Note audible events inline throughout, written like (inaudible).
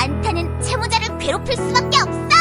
산타는 채무자를 괴롭힐 수밖에 없어!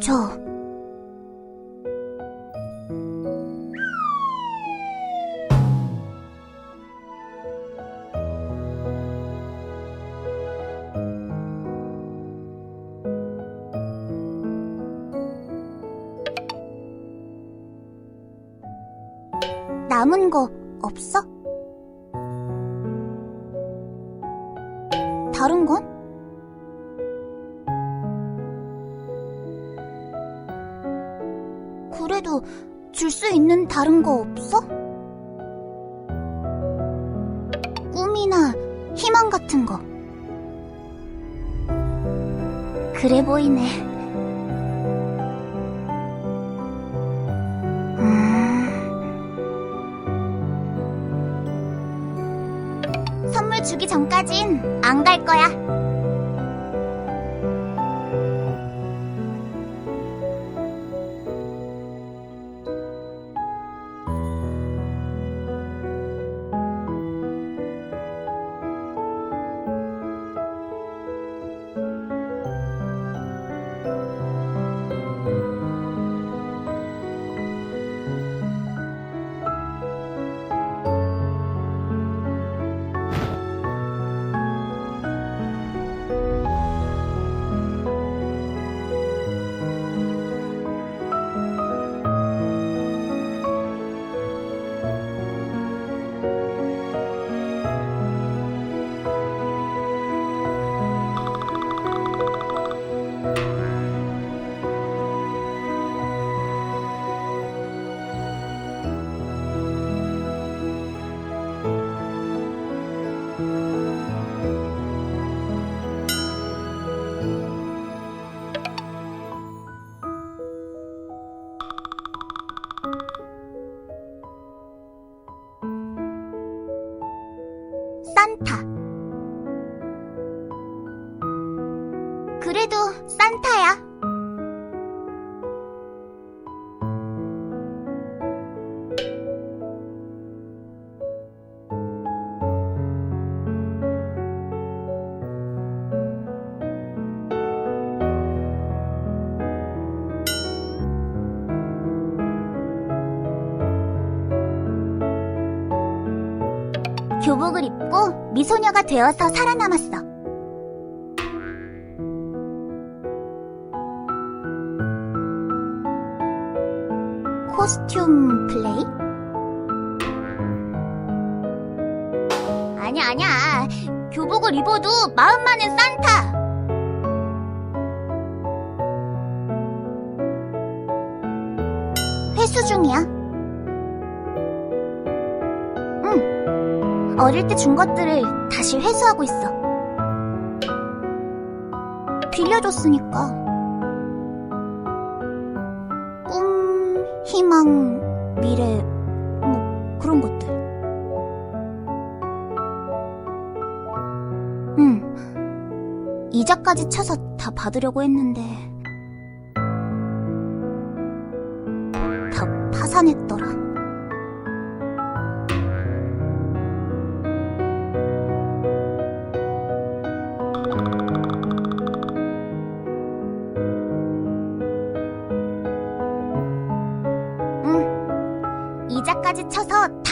줘. 남은 거 없어? 다른 건? 다른 거 없어? 꿈이나 희망 같은 거. 그래 보이네. 음. 선물 주기 전까진 안 갈 거야. 소녀가 되어서 살아남았어. 코스튬 플레이? 아니야, 아니야. 교복을 입어도 마음만은 산타. 회수 중이야. 응. 어릴 때 준 것들을 다시 회수하고 있어. 빌려줬으니까. 꿈, 희망, 미래, 뭐, 그런 것들. 응. 이자까지 쳐서 다 받으려고 했는데.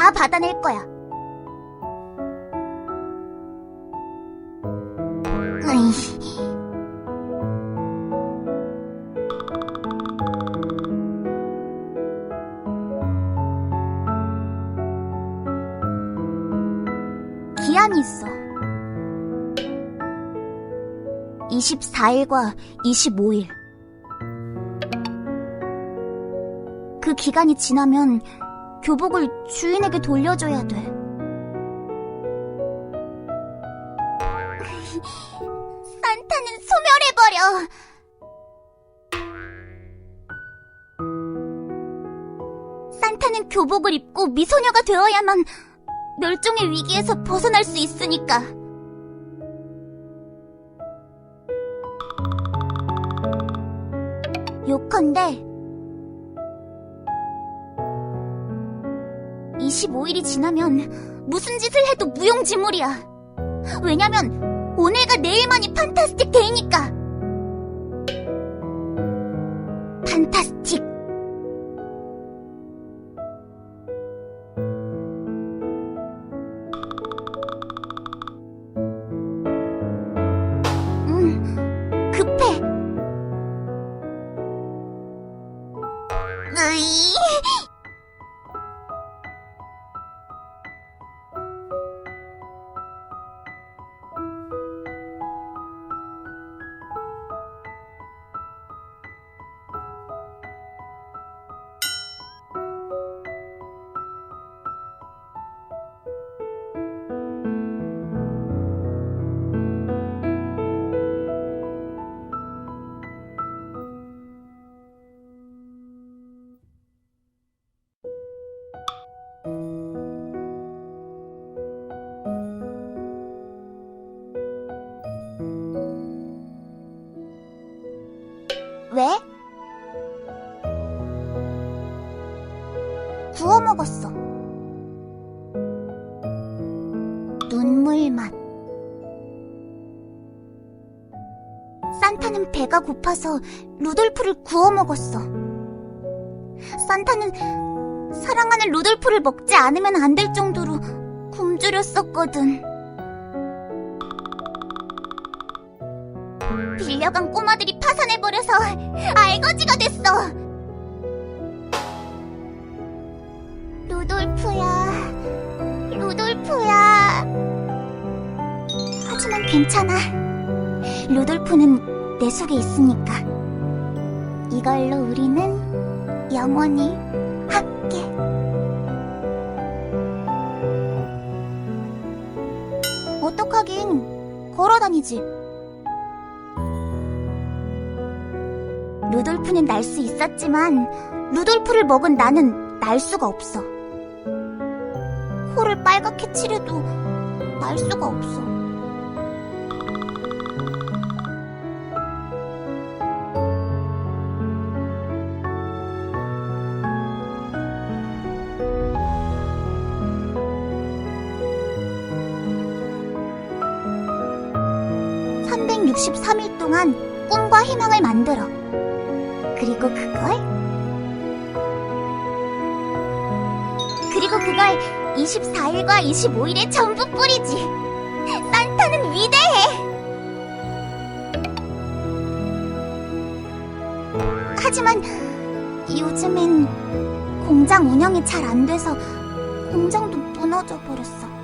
다 받아낼 거야. 기한이 있어. 24일과 25일. 그 기간이 지나면 교복을 주인에게 돌려줘야 돼. 산타는 소멸해버려! 산타는 교복을 입고 미소녀가 되어야만 멸종의 위기에서 벗어날 수 있으니까. 요컨대 25일이 지나면 무슨 짓을 해도 무용지물이야. 왜냐면 오늘과 내일만이 판타스틱 데이니까. 산타는 배가 고파서 루돌프를 구워 먹었어. 산타는 사랑하는 루돌프를 먹지 않으면 안 될 정도로 굶주렸었거든. 빌려간 꼬마들이 파산해버려서 알거지가 됐어. 루돌프야, 루돌프야. 하지만 괜찮아. 루돌프는 내 속에 있으니까. 이걸로 우리는 영원히 함께. 어떡하긴 걸어다니지. 루돌프는 날 수 있었지만 루돌프를 먹은 나는 날 수가 없어. 코를 빨갛게 칠해도 날 수가 없어. 꿈과 희망을 만들어 그리고 그걸 그리고 그걸 24일과 25일에 전부 뿌리지. 산타는 위대해. 하지만 요즘엔 공장 운영이 잘 안 돼서 공장도 무너져 버렸어.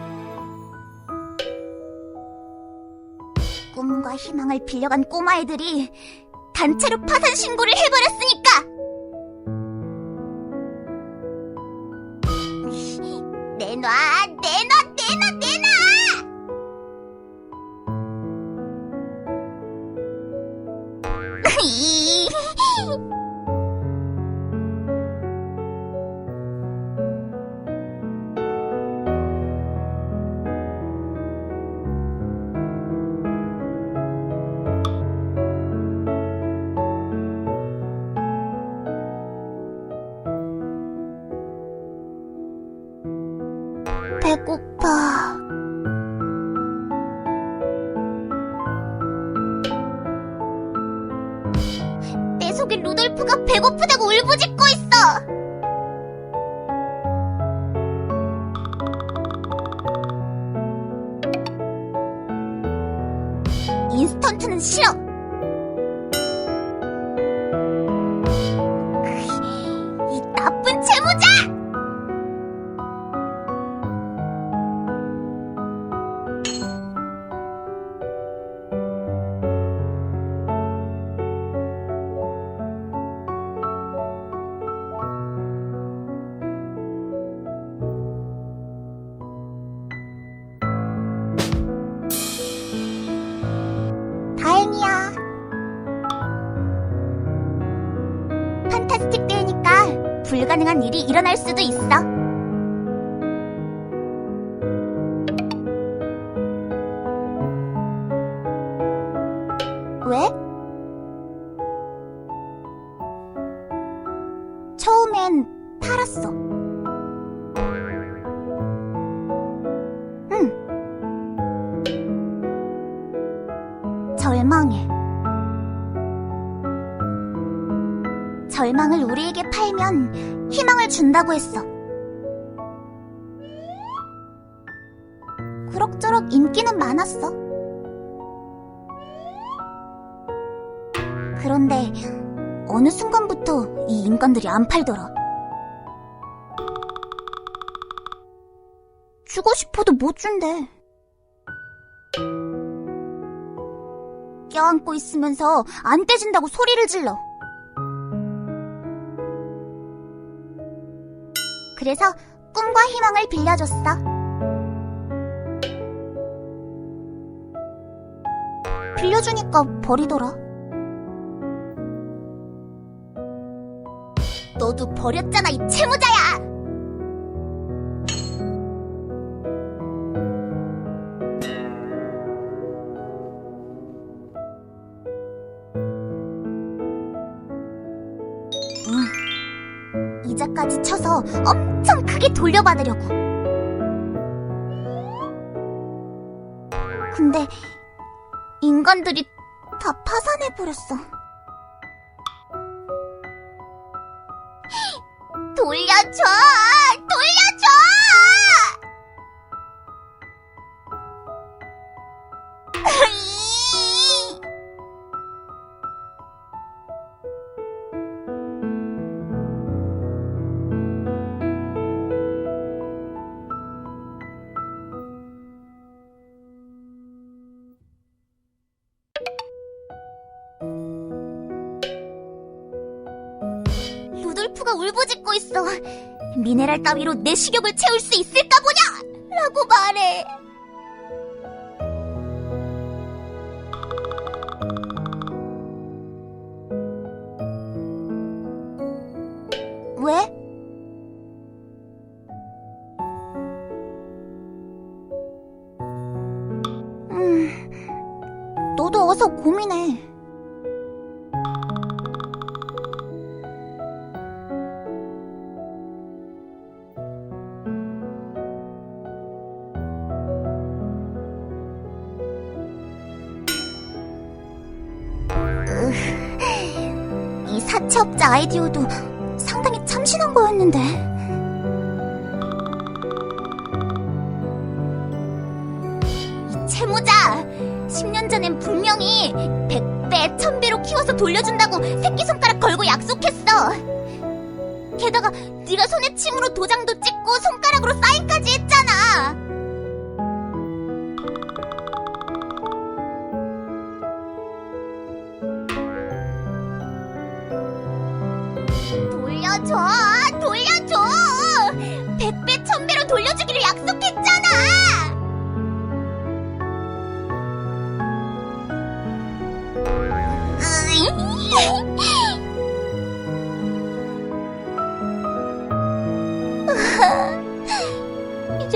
희망을 빌려간 꼬마 애들이 단체로 파산 신고를 해버렸으니까! 인스 처음엔 팔았어. 응. 절망해. 절망을 우리에게 팔면 희망을 준다고 했어. 그럭저럭 인기는 많았어. 그런데 어느 순간부터 이 인간들이 안 팔더라. 못 준대. 껴안고 있으면서 안 떼진다고 소리를 질러. 그래서 꿈과 희망을 빌려줬어. 빌려주니까 버리더라. 너도 버렸잖아, 이 채무자야! 쳐서 엄청 크게 돌려받으려고. 근데 인간들이 다 파산해버렸어. (gasps) 돌려줘! 울부짖고 있어. 미네랄 따위로 내 식욕을 채울 수 있을까 보냐! 라고 말해. 왜? 음, 너도 어서 고민해. 이 사채업자 아이디어도 상당히 참신한 거였는데. 이 채무자! 10년 전엔 분명히 100배, 1000배로 키워서 돌려준다고 새끼손가락 걸고 약속했어. 게다가 네가 손에 침으로 도장도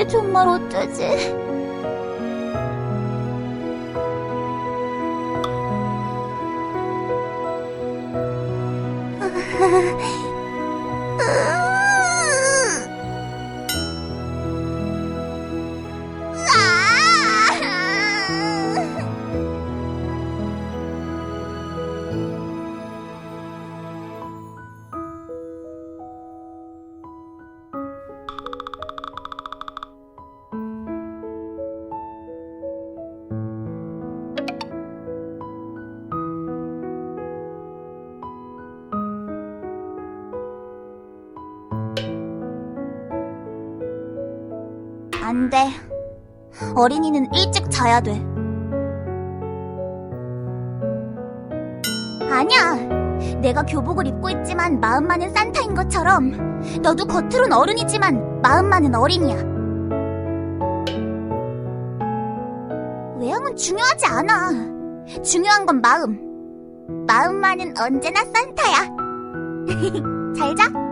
정말 어쩌지? 어린이는 일찍 자야 돼. 아니야. 내가 교복을 입고 있지만 마음만은 산타인 것처럼 너도 겉으론 어른이지만 마음만은 어린이야. 외형은 중요하지 않아. 중요한 건 마음. 마음만은 언제나 산타야. (laughs) 잘 자.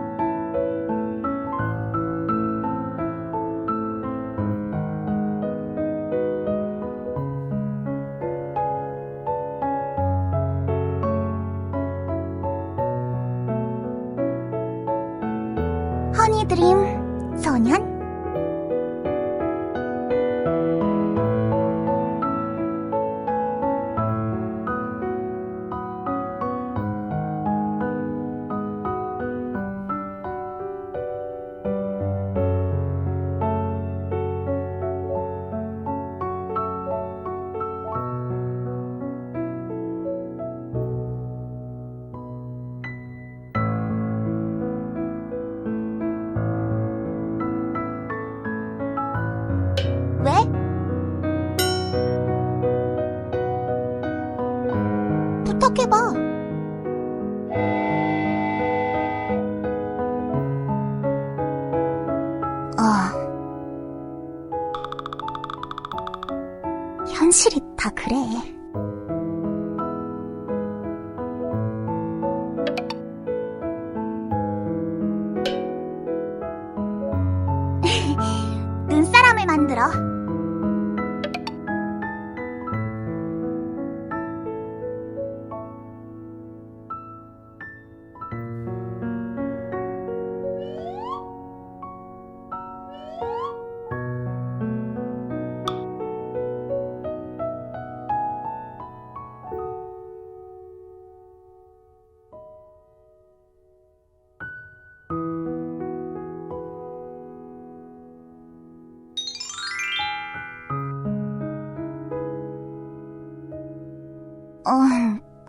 부탁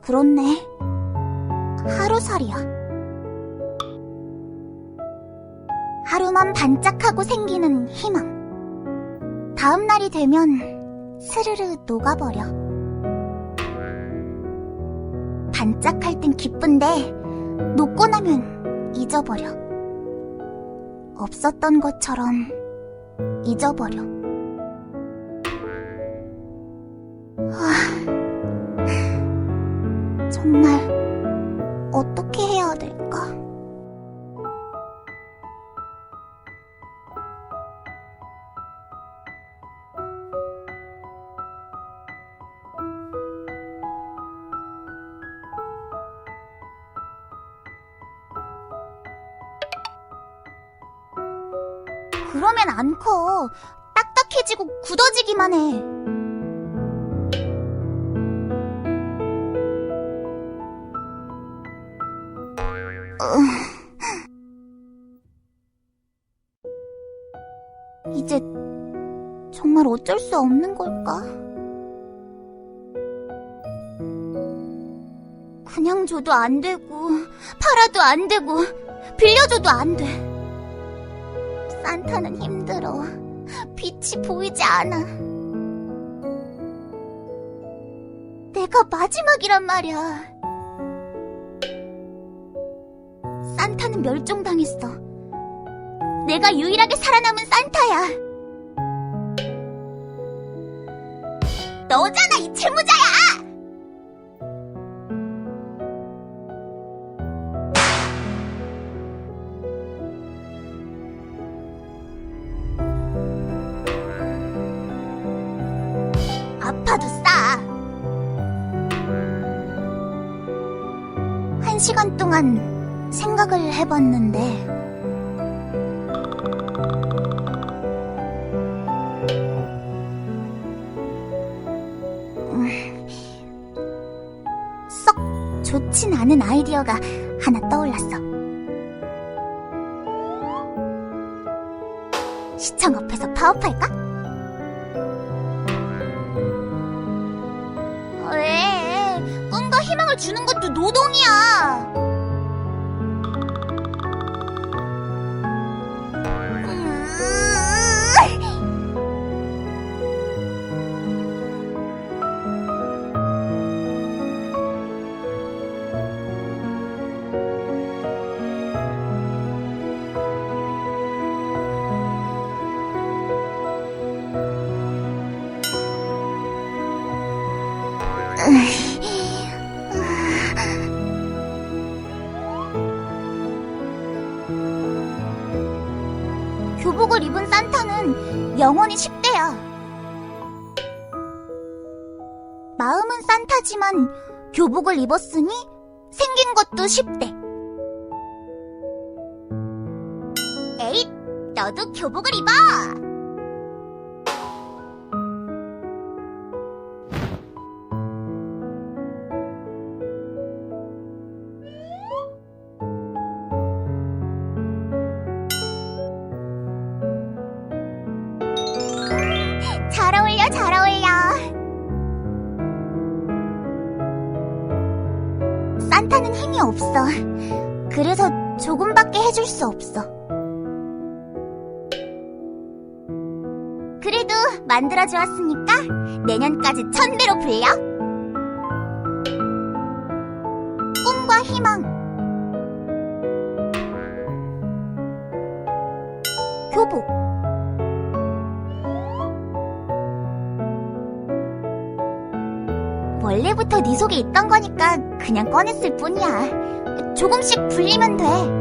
그렇네. 하루살이야. 하루만 반짝하고 생기는 희망. 다음 날이 되면 스르르 녹아버려. 반짝할 땐 기쁜데 녹고 나면 잊어버려. 없었던 것처럼 잊어버려. 정말 어떻게 해야 될까? 그러면 안 커. 딱딱해지고 굳어지기만 해. 어쩔 수 없는 걸까? 그냥 줘도 안 되고, 팔아도 안 되고, 빌려줘도 안 돼. 산타는 힘들어. 빛이 보이지 않아. 내가 마지막이란 말이야. 산타는 멸종당했어. 내가 유일하게 살아남은 산타야. 너잖아, 이 채무자야! 아파도 싸. 한 시간 동안 생각을 해봤는데, 좋진 않은 아이디어가 하나 떠올랐어. 시청 앞에서 파업할까? 왜? 꿈과 희망을 주는 것도 노동이야. (sighs) 교복을 입은 산타는 영원히 10대야. 마음은 산타지만 교복을 입었으니 생긴 것도 10대. 너도 교복을 입어! 조금밖에 해줄 수 없어. 그래도 만들어 주었으니까 내년까지 천 배로 불려. 꿈과 희망. 교복. 원래부터 네 속에 있던 거니까 그냥 꺼냈을 뿐이야. 조금씩 불리면 돼.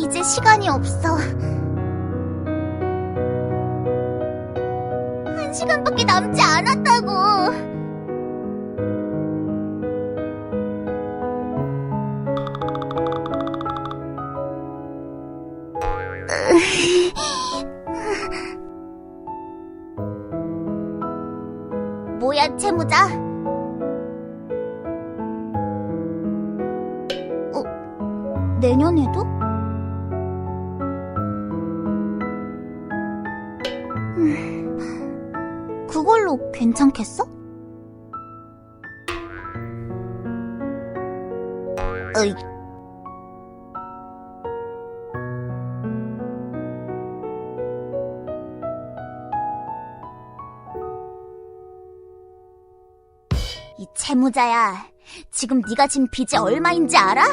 이제 시간이 없어. 한 시간밖에 남지 않았다고. 채무자야, 지금 네가 진 빚이 얼마인지 알아?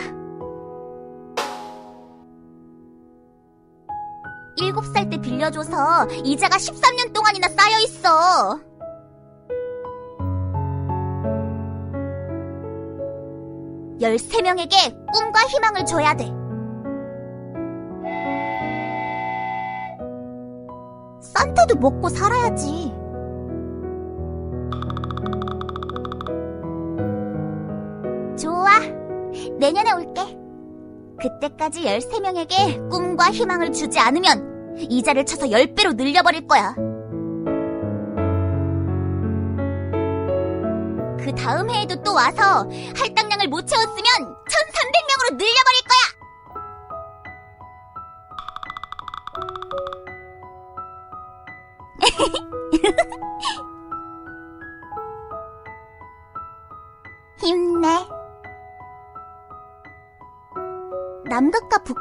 일곱 살 때 빌려줘서 이자가 13년 동안이나 쌓여 있어. 열세 명에게 꿈과 희망을 줘야 돼. 산타도 먹고 살아야지. 내년에 올게. 그때까지 13명에게 꿈과 희망을 주지 않으면 이자를 쳐서 10배로 늘려버릴 거야. 그 다음 해에도 또 와서 할당량을 못 채웠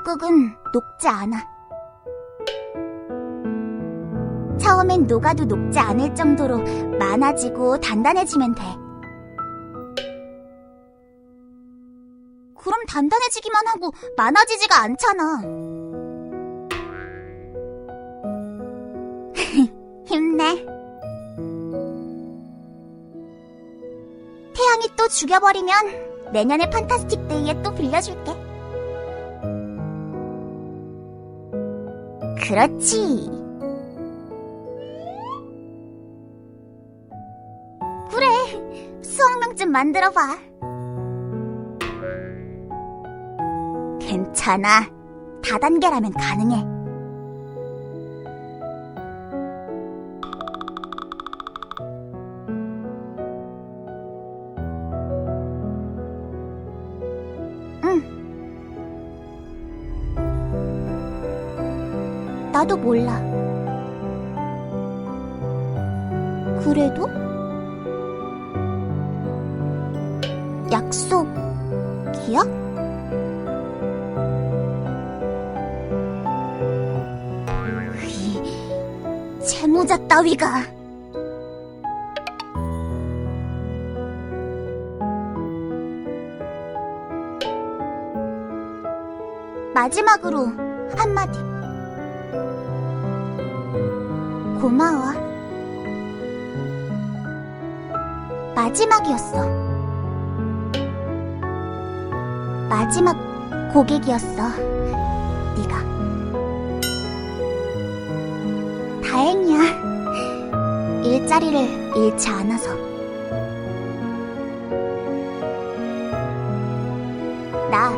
북극은 녹지 않아. 처음엔 녹아도 녹지 않을 정도로 많아지고 단단해지면 돼. 그럼 단단해지기만 하고 많아지지가 않잖아. (laughs) 힘내. 태양이 또 죽여버리면 내년에 판타스틱 데이에 또 빌려줄게. 그렇지. 그래, 수학명 좀 만들어봐. 괜찮아. 다단계라면 가능해. 나도 몰라. 그래도? 약속이야? 이 채무자 따위가 마지막으로 한마디 고마워 마지막이었어. 마지막 고객이었어. 네가. 다행이야. 일자리를 잃지 않아서. 나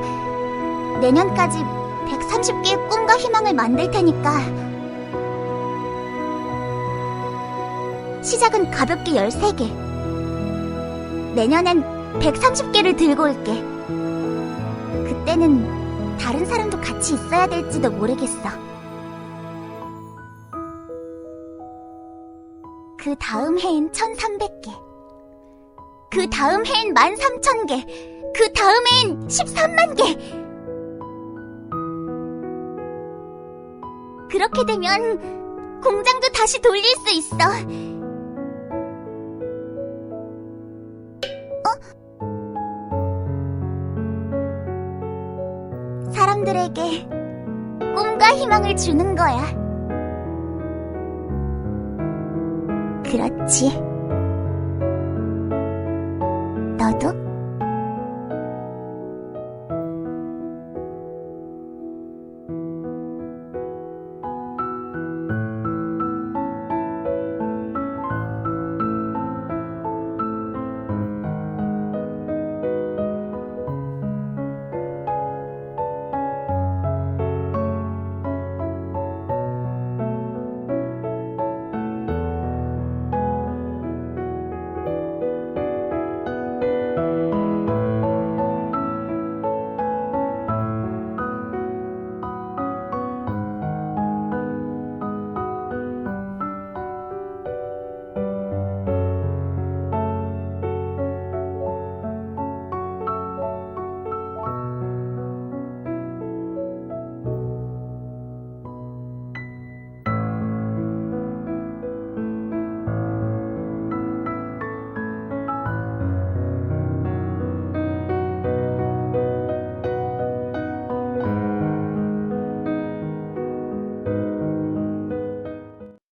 내년까지 130개의 꿈과 희망을 만들 테니까 시작은 가볍게 13개. 내년엔 130개를 들고 올게. 그때는 다른 사람도 같이 있어야 될지도 모르겠어. 그 다음 해엔 1300개. 그 다음 해엔 13000개. 그 다음 해엔 13만 개. 그렇게 되면 공장도 다시 돌릴 수 있어. 희망을 주는 거야. 그렇지.